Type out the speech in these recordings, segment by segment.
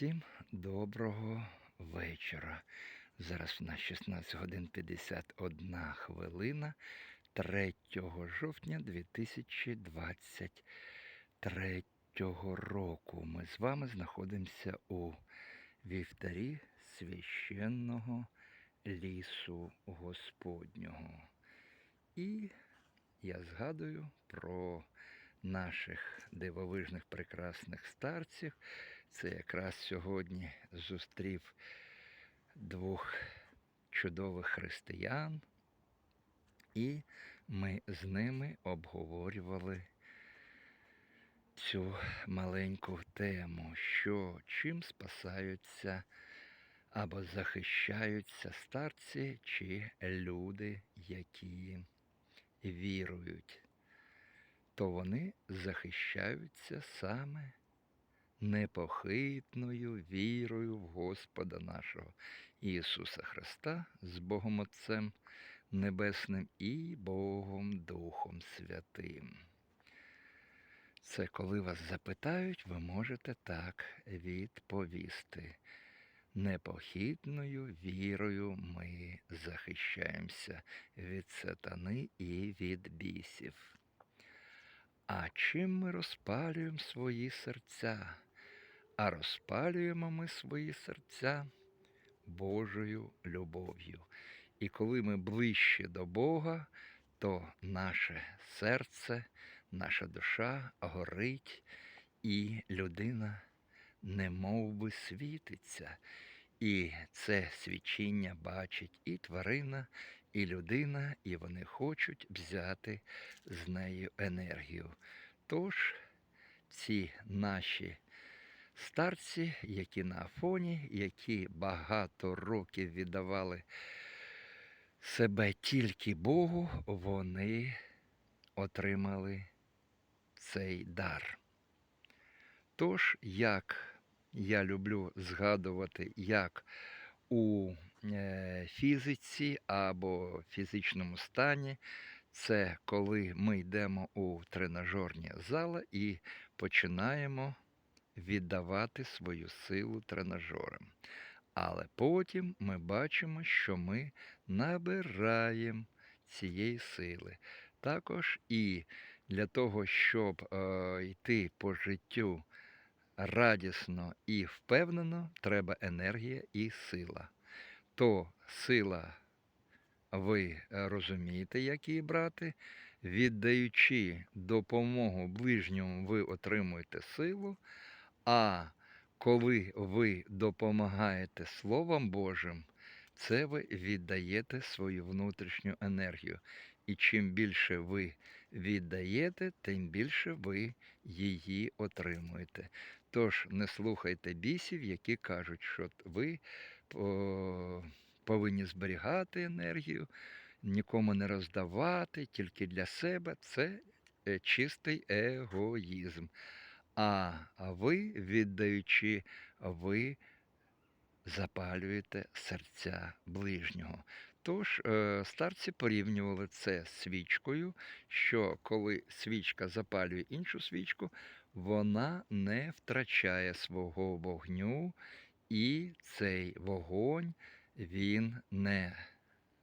Всім доброго вечора. Зараз у нас 16 годин 51 хвилина 3 жовтня 2023 року. Ми з вами знаходимося у вівтарі священного лісу Господнього. І я згадую про наших дивовижних прекрасних старців. Це якраз сьогодні зустрів двох чудових християн, і ми з ними обговорювали цю маленьку тему, що чим спасаються або захищаються старці чи люди, які вірують, то вони захищаються саме непохитною вірою в Господа нашого Ісуса Христа з Богом Отцем Небесним і Богом Духом Святим. Це коли вас запитають, ви можете так відповісти. Непохитною вірою ми захищаємося від сатани і від бісів. А чим ми розпалюємо свої серця? А розпалюємо ми свої серця Божою любов'ю. І коли ми ближче до Бога, то наше серце, наша душа горить, і людина немов би світиться. І це свідчення бачить і тварина, і людина, і вони хочуть взяти з нею енергію. Тож ці наші старці, які на Афоні, які багато років віддавали себе тільки Богу, вони отримали цей дар. Тож, як я люблю згадувати, як у фізиці або фізичному стані, це коли ми йдемо у тренажерні зали і починаємо віддавати свою силу тренажерам. Але потім ми бачимо, що ми набираємо цієї сили. Також і для того, щоб е, йти по життю радісно і впевнено, треба енергія і сила. То сила, ви розумієте, як її брати, віддаючи допомогу ближньому, ви отримуєте силу. А коли ви допомагаєте Словом Божим, це ви віддаєте свою внутрішню енергію. І чим більше ви віддаєте, тим більше ви її отримуєте. Тож не слухайте бісів, які кажуть, що ви повинні зберігати енергію, нікому не роздавати, тільки для себе. Це е, чистий егоїзм. А ви, віддаючи, ви запалюєте серця ближнього. Тож е, старці порівнювали це з свічкою, що коли свічка запалює іншу свічку, вона не втрачає свого вогню, і цей вогонь він не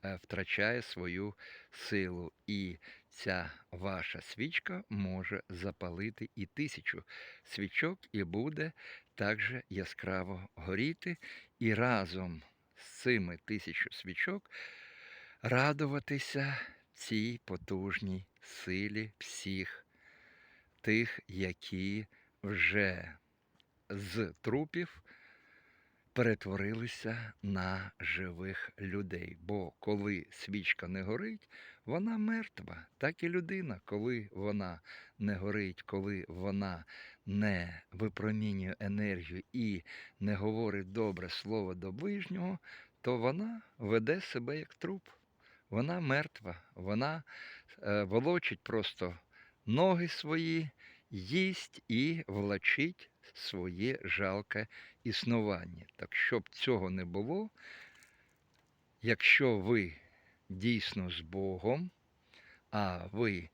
е, втрачає свою силу. І ця ваша свічка може запалити і тисячу свічок, і буде також яскраво горіти. І разом з цими тисячу свічок радуватися цій потужній силі всіх тих, які вже з трупів перетворилися на живих людей. Бо коли свічка не горить, вона мертва. Так і людина, коли вона не горить, коли вона не випромінює енергію і не говорить добре слово до ближнього, то вона веде себе як труп. Вона мертва, вона е, волочить просто ноги свої, їсть і влачить своє жалке існування. Так щоб цього не було, якщо ви дійсно з Богом, а ви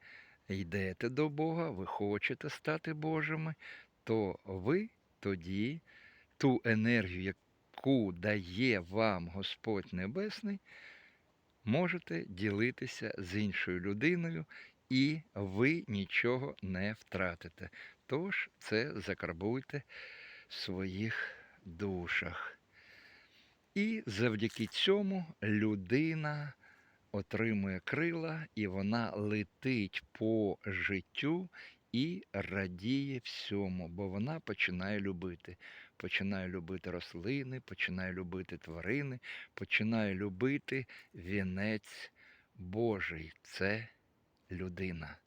йдете до Бога, ви хочете стати Божими, то ви тоді ту енергію, яку дає вам Господь Небесний, можете ділитися з іншою людиною, і ви нічого не втратите. Тож це закарбуйте в своїх душах. І завдяки цьому людина отримує крила, і вона летить по життю і радіє всьому, бо вона починає любити. Починає любити рослини, починає любити тварини, починає любити вінець Божий це людина.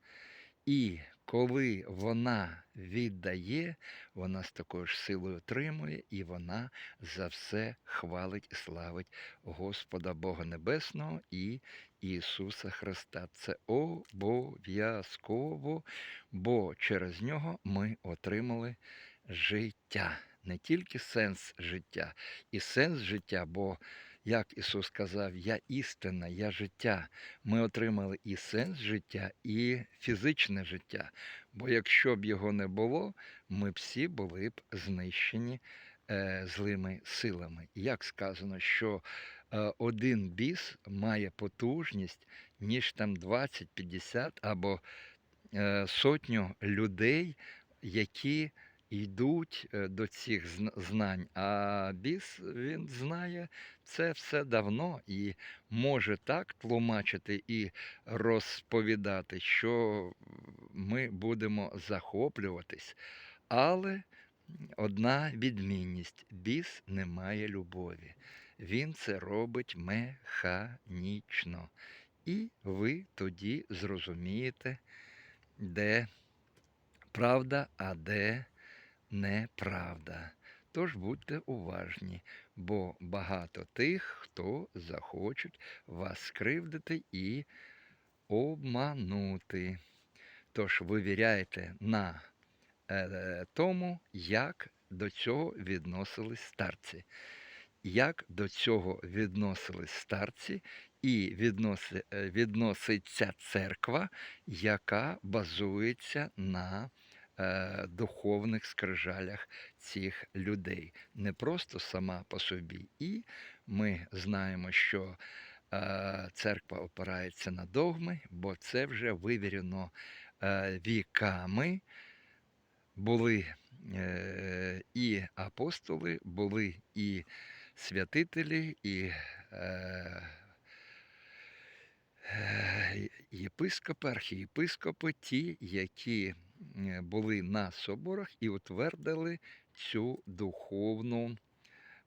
І коли вона віддає, вона з такою ж силою отримує, і вона за все хвалить і славить Господа Бога Небесного і Ісуса Христа. Це обов'язково, бо через нього ми отримали життя. Не тільки сенс життя, і сенс життя, бо, як Ісус сказав, я істина, я життя. Ми отримали і сенс життя, і фізичне життя. Бо якщо б його не було, ми всі були б знищені е, злими силами. Як сказано, що е, один біс має потужність, ніж там 20, 50 або е, сотню людей, які йдуть е, до цих знань. А біс він знає це все давно і може так тлумачити і розповідати, що ми будемо захоплюватись. Але одна відмінність: біс не має любові. Він це робить механічно. І ви тоді зрозумієте, де правда, а де неправда. Тож будьте уважні, бо багато тих, хто захочуть вас скривдити і обманути. Тож вивіряйте на е, тому, як до цього відносились старці. Як до цього відносились старці, і відноси, е, відноситься церква, яка базується на е, духовних скрижалях цих людей. Не просто сама по собі. І ми знаємо, що е, церква опирається на догми, бо це вже вивірено е, віками. Були і апостоли, були і святителі, і єпископи, архієпископи, ті, які були на соборах і утвердили цю духовну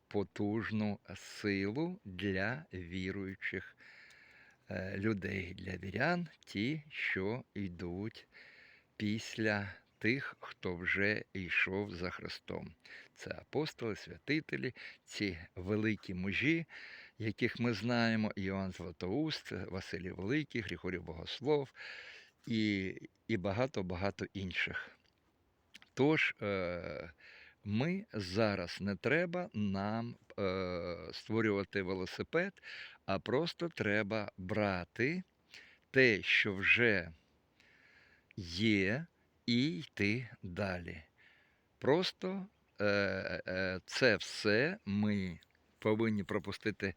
потужну силу для віруючих е, людей, для вірян, ті, що йдуть після тих, хто вже йшов за Христом. Це апостоли, святителі, ці великі мужі, яких ми знаємо, Іоанн Златоуст, Василій Великий, Григорій Богослов і, і багато-багато інших. Тож е, ми зараз не треба нам е, створювати велосипед, а просто треба брати те, що вже є, і йти далі. Просто е, е, це все ми повинні пропустити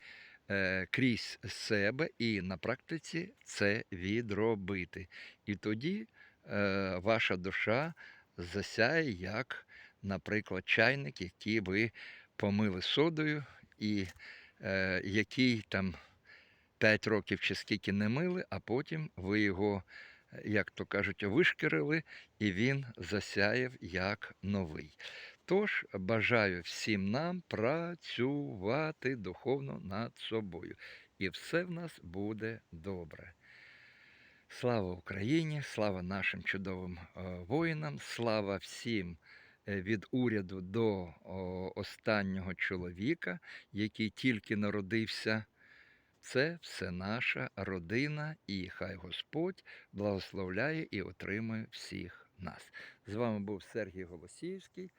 крізь себе і на практиці це відробити. І тоді е, ваша душа засяє, як, наприклад, чайник, який ви помили содою, і е, який там 5 років чи скільки не мили, а потім ви його, е, як то кажуть, вишкірили, і він засяяв як новий. Тож бажаю всім нам працювати духовно над собою. І все в нас буде добре. Слава Україні, слава нашим чудовим е, воїнам, слава всім е, від уряду до останнього чоловіка, який тільки народився. Це все наша родина, і хай Господь благословляє і отримує всіх нас. З вами був Сергій Голосіївський,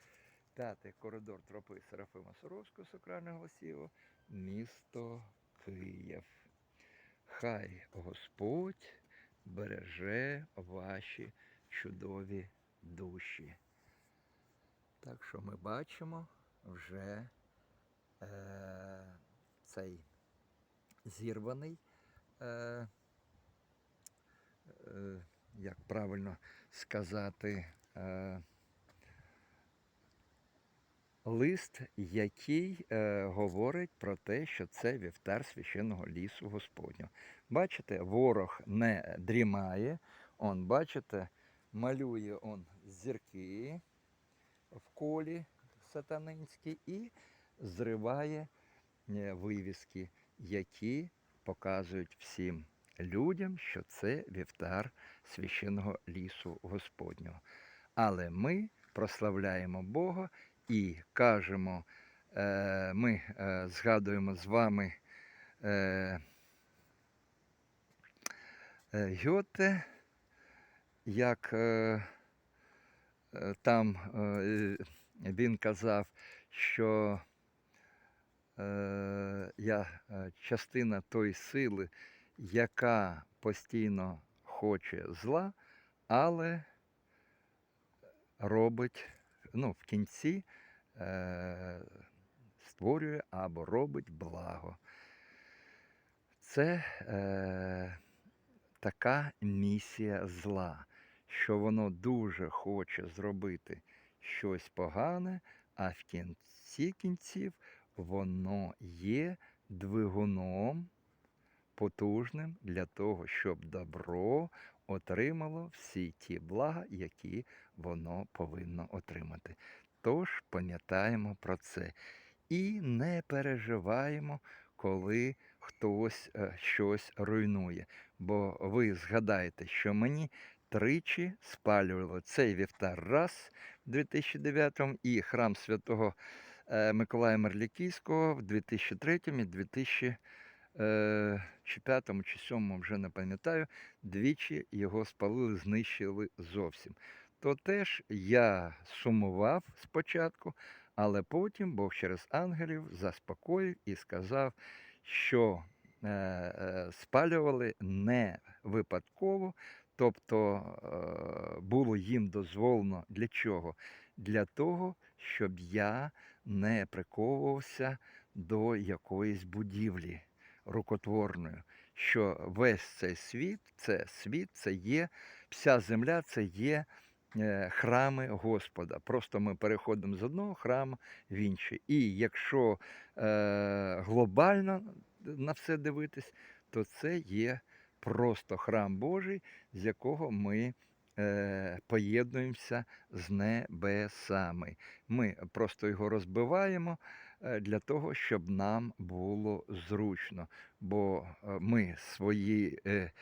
п'ятий коридор тропи Серафима Соровського, Сокрана Голосієва, місто Київ. Хай Господь береже ваші чудові душі. Так що ми бачимо, вже е, цей зірваний, е, е, як правильно сказати, е, лист, який е, говорить про те, що це вівтар священного лісу Господнього. Бачите, ворог не дрімає. Он, бачите, малює он зірки в колі сатанинські і зриває е, вивіски, які показують всім людям, що це вівтар священного лісу Господнього. Але ми прославляємо Бога і кажемо, е, ми е, згадуємо з вами е, Гьоте, як там він казав, що я частина тої сили, яка постійно хоче зла, але робить ну, в кінці е, створює або робить благо. Це е, така місія зла, що воно дуже хоче зробити щось погане, а в кінці кінців воно є двигуном потужним для того, щоб добро отримало всі ті блага, які воно повинно отримати. Тож пам'ятаємо про це і не переживаємо, коли хтось е, щось руйнує. Бо ви згадаєте, що мені тричі спалювали цей вівтар раз в 2009 і храм святого е, Миколая Мерлікійського в 2003 і 2000 е, чи п'ятому, чи сьомому, вже не пам'ятаю, двічі його спалили, знищили зовсім. То теж я сумував спочатку, але потім Бог через ангелів заспокоїв і сказав, що е, е, спалювали не випадково, тобто е, було їм дозволено для чого? Для того, щоб я не приковувався до якоїсь будівлі рукотворною, що весь цей світ, це світ, це є, вся земля це є е, храми Господа. Просто ми переходимо з одного храму в інший. І якщо е, глобально на все дивитись, то це є просто храм Божий, з якого ми е, поєднуємося з небесами. Ми просто його розбиваємо для того, щоб нам було зручно. Бо е, ми свої. Е,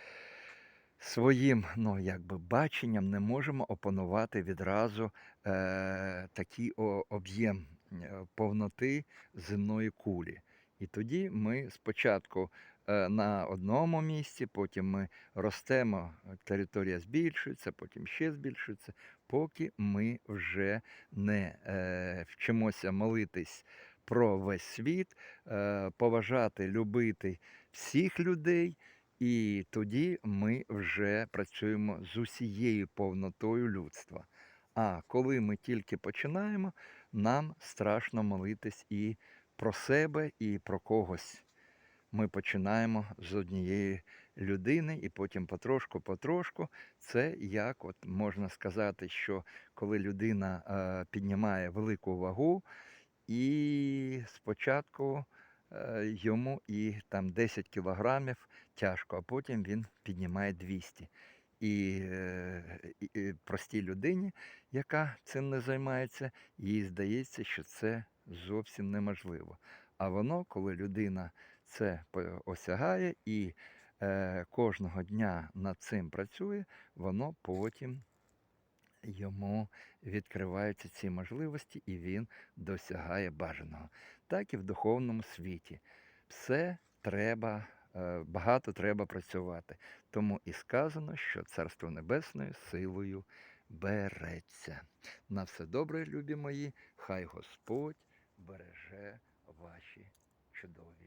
Своїм ну, якби, баченням не можемо опанувати відразу е, такий об'єм е, повноти земної кулі. І тоді ми спочатку е, на одному місці, потім ми ростемо, територія збільшується, потім ще збільшується, поки ми вже не е, вчимося молитись про весь світ, е, поважати, любити всіх людей. І тоді ми вже працюємо з усією повнотою людства. А коли ми тільки починаємо, нам страшно молитись і про себе, і про когось. Ми починаємо з однієї людини, і потім потрошку-потрошку. Це як от можна сказати, що коли людина е, піднімає велику вагу, і спочатку е, йому і там 10 кілограмів тяжко, а потім він піднімає 200. І, е, і, і простій людині, яка цим не займається, їй здається, що це зовсім неможливо. А воно, коли людина це осягає і е, кожного дня над цим працює, воно потім йому відкриваються ці можливості, і він досягає бажаного. Так і в духовному світі. Все треба, е, багато треба працювати. Тому і сказано, що Царство Небесне силою береться. На все добре, любі мої, хай Господь береже ваші чудові.